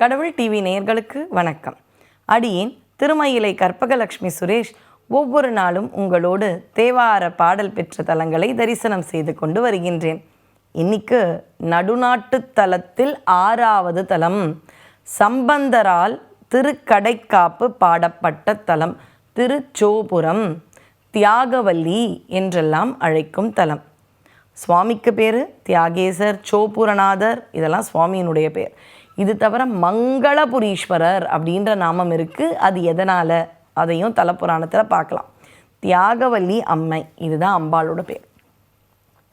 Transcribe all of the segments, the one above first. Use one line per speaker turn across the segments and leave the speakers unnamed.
கடவுள் டிவி நேயர்களுக்கு வணக்கம். அடியேன் திருமயிலை கற்பகலட்சுமி சுரேஷ் ஒவ்வொரு நாளும் உங்களோடு தேவார பாடல் பெற்ற தலங்களை தரிசனம் செய்து கொண்டு வருகின்றேன். இன்னைக்கு நடுநாட்டு தலத்தில் ஆறாவது தலம். சம்பந்தரால் திருக்கடைக்காப்பு பாடப்பட்ட தலம். திருச்சோபுரம் தியாகவல்லி என்றெல்லாம் அழைக்கும் தலம். சுவாமிக்கு பேர் தியாகேசர் சோபுரநாதர் இதெல்லாம் சுவாமியினுடைய பேர். இது தவிர மங்களபுரீஸ்வரர் அப்படின்ற நாமம் இருக்குது அது எதனால்? அதையும் தலப்புராணத்தில் பார்க்கலாம். தியாகவல்லி அம்மை இதுதான் அம்பாளோட பேர்.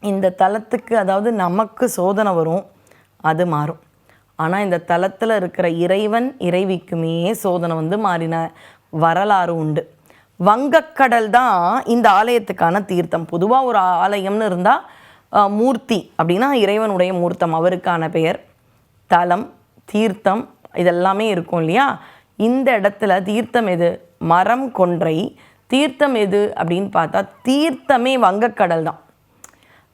இந்த தலத்துக்கு அதாவது நமக்கு சோதனை வரும் அது மாறும். ஆனால் இந்த தலத்தில் இருக்கிற இறைவன் இறைவிக்குமே சோதனை வந்து மாறின வரலாறு உண்டு. வங்கக்கடல் தான் இந்த ஆலயத்துக்கான தீர்த்தம். பொதுவாக ஒரு ஆலயம்னு இருந்தால் மூர்த்தி அப்படின்னா இறைவனுடைய மூர்த்தம் அவருக்கான பெயர். தலம் தீர்த்தம் இதெல்லாமே இருக்கும் இல்லையா? இந்த இடத்துல தீர்த்தம் எது? மரம் கொன்றை. தீர்த்தம் எது அப்படின்னு பார்த்தா தீர்த்தமே வங்கக்கடல் தான்.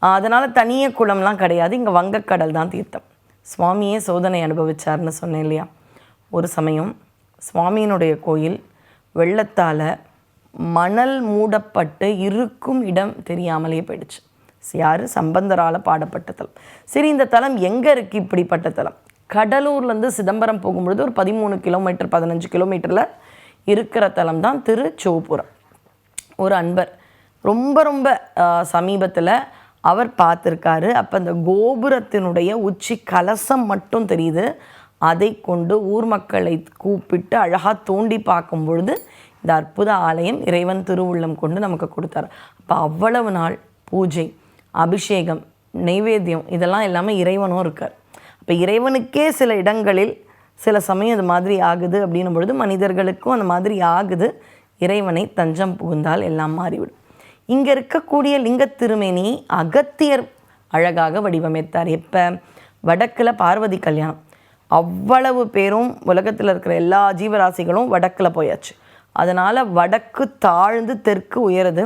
அதனால் தனிய குளம்லாம் கிடையாது. இங்கே வங்கக்கடல் தான் தீர்த்தம். சுவாமியே சோதனை அனுபவிச்சார்னு சொன்னேன் இல்லையா? ஒரு சமயம் சுவாமியினுடைய கோயில் வெள்ளத்தால் மணல் மூடப்பட்டு இருக்கும் இடம் தெரியாமலே போயிடுச்சு. யார்? சம்பந்தரால் பாடப்பட்ட தலம். சரி இந்த தலம் எங்கே இருக்குது இப்படிப்பட்ட தலம்? கடலூர்லேருந்து சிதம்பரம் போகும்பொழுது ஒரு பதிமூணு கிலோமீட்டர் பதினஞ்சு கிலோமீட்டரில் இருக்கிற தலம் தான் திருச்சோபுரம் ஒரு அன்பர். ரொம்ப ரொம்ப சமீபத்தில் அவர் பார்த்துருக்காரு. அப்போ இந்த கோபுரத்தினுடைய உச்சி கலசம் மட்டும் தெரியுது. அதை கொண்டு ஊர் மக்களை கூப்பிட்டு அழகாக தோண்டி பார்க்கும் பொழுது இந்த அற்புத ஆலயம் இறைவன் திருவுள்ளம் கொண்டு நமக்கு கொடுத்தார். அப்போ அவ்வளவு நாள் பூஜை அபிஷேகம் நெய்வேத்தியம் இதெல்லாம் எல்லாமே இறைவனும் இருக்கார். இப்போ இறைவனுக்கே சில இடங்களில் சில சமயம் அது மாதிரி ஆகுது அப்படின்னும் பொழுது மனிதர்களுக்கும் அந்த மாதிரி ஆகுது. இறைவனை தஞ்சம் புகுந்தால் எல்லாம் மாறிவிடும். இங்கே இருக்கக்கூடிய லிங்க திருமேனி அகத்தியர் அழகாக வடிவமைத்தார். எப்போ? வடக்கில் பார்வதி கல்யாணம். அவ்வளவு பேரும் உலகத்தில் இருக்கிற எல்லா ஜீவராசிகளும் வடக்கில் போயாச்சு. அதனால் வடக்கு தாழ்ந்து தெற்கு உயருது.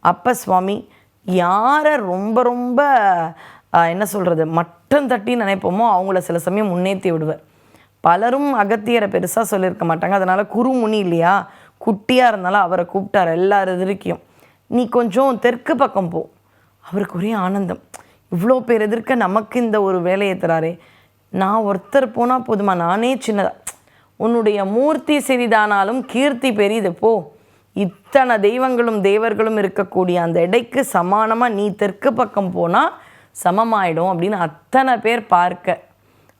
அப்போ சுவாமி யாரை ரொம்ப ரொம்ப என்ன சொல்கிறது மட்டம் தட்டி நினைப்போமோ அவங்கள சில சமயம் முன்னேற்றி விடுவார். பலரும் அகத்தியரை பெருசாக சொல்லியிருக்க மாட்டாங்க. அதனால் குருமுனி இல்லையா? குட்டியாக இருந்தாலும் அவரை கூப்பிட்டார். எல்லார் எதிர்க்கையும். நீ கொஞ்சம் தெற்கு பக்கம் போ. அவருக்கு ஒரே ஆனந்தம். இவ்வளோ பேர் எதிர்க்க நமக்கு இந்த ஒரு வேலையை தராரே. நான் ஒருத்தர் போனால் போதுமா? நானே சின்னதாக உன்னுடைய மூர்த்தி சிறிதானாலும் கீர்த்தி பெரியது போ. இத்தனை தெய்வங்களும் தேவர்களும் இருக்கக்கூடிய அந்த இடைக்கு சமானமாக நீ தெற்கு பக்கம் போனால் சமமாயிடும் அப்படின்னு அத்தனை பேர் பார்க்க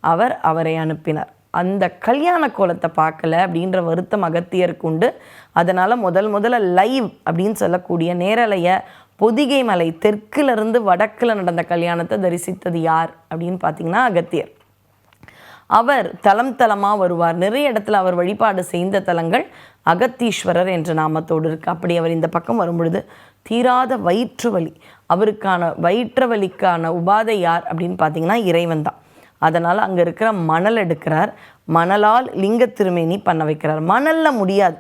அவர் அவரை அனுப்பினார். அந்த கல்யாண கோலத்தை பார்க்கல அப்படின்ற வருத்தம் அகத்தியருக்கு உண்டு. அதனால் முதல் முதல்ல லைவ் அப்படின்னு சொல்லக்கூடிய நேரலைய பொதிகை மலை தெற்கிலிருந்து வடக்கில் நடந்த கல்யாணத்தை தரிசித்தது யார் அப்படின்னு பார்த்தீங்கன்னா அகத்தியர். அவர் தலம் தலமாக வருவார். நிறைய இடத்துல அவர் வழிபாடு செய்த தலங்கள் அகத்தீஸ்வரர் என்ற நாமத்தோடு இருக்குது அப்படி அவர் இந்த பக்கம் வரும்பொழுது தீராத வயிற்று வலி அவருக்கான வயிற்று வலிக்கான உபாதை யார் அப்படின்னு பார்த்தீங்கன்னா இறைவன் தான். அதனால் அங்கே இருக்கிற மணல் எடுக்கிறார். மணலால் லிங்க திருமேனி பண்ண வைக்கிறார். மணலில் முடியாது.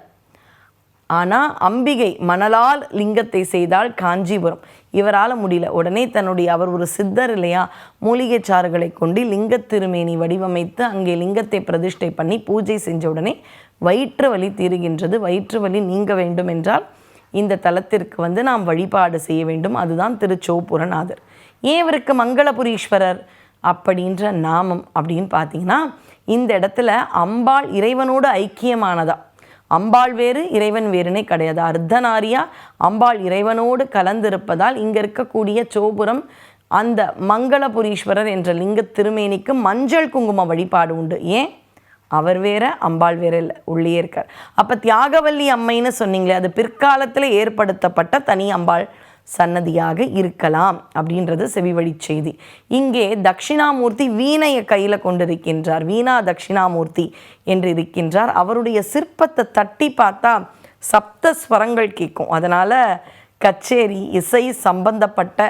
ஆனால் அம்பிகை மணலால் லிங்கத்தை செய்தால் காஞ்சிபுரம் இவரால் முடியல. உடனே தன்னுடைய அவர் ஒரு சித்தர் இல்லையா? மூலிகை சாறுகளை கொண்டு லிங்க திருமேனி வடிவமைத்து அங்கே லிங்கத்தை பிரதிஷ்டை பண்ணி பூஜை செஞ்ச உடனே வயிற்று வலி தீருகின்றது. வயிற்று வலி நீங்க வேண்டும் என்றால் இந்த தலத்திற்கு வந்து நாம் வழிபாடு செய்ய வேண்டும். அதுதான் திருச்சோபுரநாதர் ஏன் இவருக்கு மங்களபுரீஸ்வரர் அப்படின்ற நாமம் அப்படின்னு பார்த்தீங்கன்னா இந்த இடத்துல அம்பாள் இறைவனோடு ஐக்கியமானதா? அம்பாள் வேறு இறைவன் வேறுனே கிடையாது. அர்த்தநாரியா அம்பாள் இறைவனோடு கலந்திருப்பதால் இங்கே இருக்கக்கூடிய சோபுரம் அந்த மங்களபுரீஸ்வரர் என்ற லிங்க திருமேனிக்கு மஞ்சள் குங்கும வழிபாடு உண்டு. ஏன்? அவர் வேற அம்பாள் வேற இல்லை உள்ளே இருக்கார். அப்போ தியாகவல்லி அம்மைன்னு சொன்னீங்களே அது பிற்காலத்தில் ஏற்படுத்தப்பட்ட தனி அம்பாள் சன்னதியாக இருக்கலாம் அப்படின்றது செவிவழி செய்தி. இங்கே தட்சிணாமூர்த்தி வீணையை கையில் கொண்டிருக்கின்றார். வீணா தட்சிணாமூர்த்தி என்று இருக்கின்றார். அவருடைய சிற்பத்தை தட்டி பார்த்தா சப்த ஸ்வரங்கள் கேட்கும். அதனால் கச்சேரி இசை சம்பந்தப்பட்ட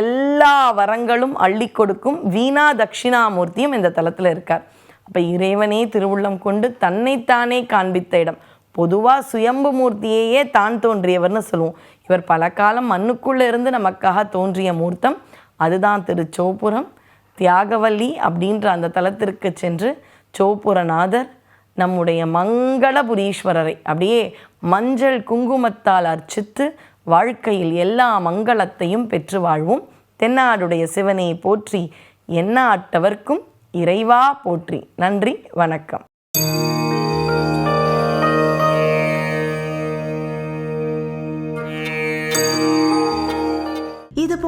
எல்லா வரங்களும் அள்ளி கொடுக்கும் வீணா தட்சிணாமூர்த்தியும் இந்த தளத்தில் இருக்கார். அப்போ இறைவனே திருவுள்ளம் கொண்டு தன்னைத்தானே காண்பித்த இடம். பொதுவாக சுயம்பு மூர்த்தியையே தான் தோன்றியவர்னு சொல்லுவோம். இவர் பல காலம் மண்ணுக்குள்ளே இருந்து நமக்காக தோன்றிய மூர்த்தம். அதுதான் திருச்சோபுரம் தியாகவல்லி அப்படின்ற அந்த தலத்திற்கு சென்று சோபுரநாதர் நம்முடைய மங்களபுரீஸ்வரரை அப்படியே மஞ்சள் குங்குமத்தால் அர்ச்சித்து வாழ்க்கையில் எல்லா மங்களத்தையும் பெற்று வாழ்வோம். தென்னாடுடைய சிவனை போற்றி எண்ணாட்டவர்க்கும் இறைவா போற்றி. நன்றி வணக்கம்.